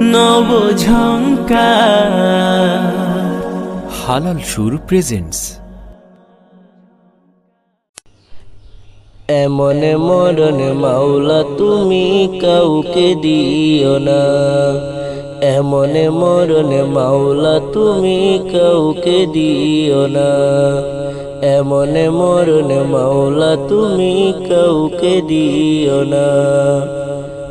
নব হালাল সুর প্রেজেন্টস এমন মরণ মাওলা তুমি কাউকে দিও না। এমন মরণ মাওলা তুমি কাউকে দিও না। এমন মরণ মাওলা তুমি কাউকে দিও না।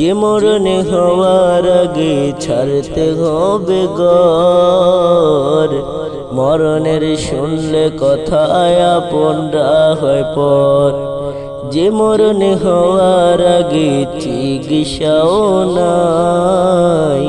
যে মরণে হওয়ার আগে ছাড়তে হবে গর। মরণের শুনলে কথা আপনরা হয় পর। যে মরণে হওয়ার আগে চিকিৎসাও নাই।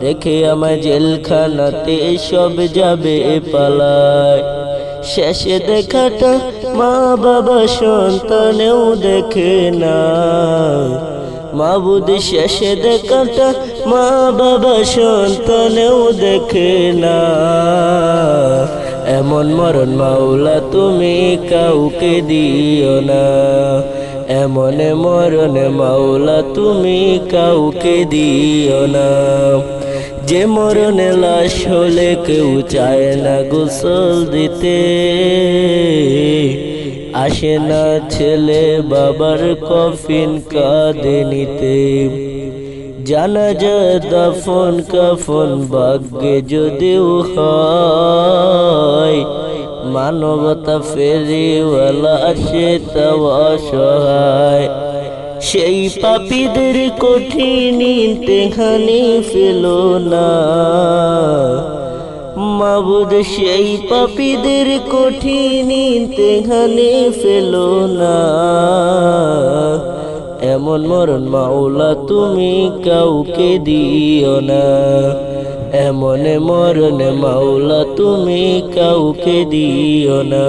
রেখে আমার জেলখানাতে সব যাবে পালায়। শেষে দেখাটা মা বাবা সন্তানেও দেখে না মাবুদ শেষে দেখাটা মা বাবা সন্তানেও দেখে না। এমন মরণ মাওলা তুমি কাউকে দিও না। এমন মরণ মাওলা তুমি কাউকে দিও না। যে মরণে লাশ হলে কেউ চায় না গোসল দিতে। আসে না ছেলে বাবার কফিন কাঁদে নিতে। জানা যা দফন কাফন ভাগ্যে যদিও হয়, মানবতা ফেরিওয়ালা সে অসহায়। সেই পাপীদের কঠিন তেহানি ফেল না। মাবুদ সেই পাপীদের কঠিন তেহানি ফেল না। এমন মরণ মাওলা তুমি কাউকে দিও না। এমন মরণ মাওলা তুমি কাউকে দিও না।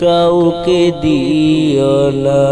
কাউকে দিও না।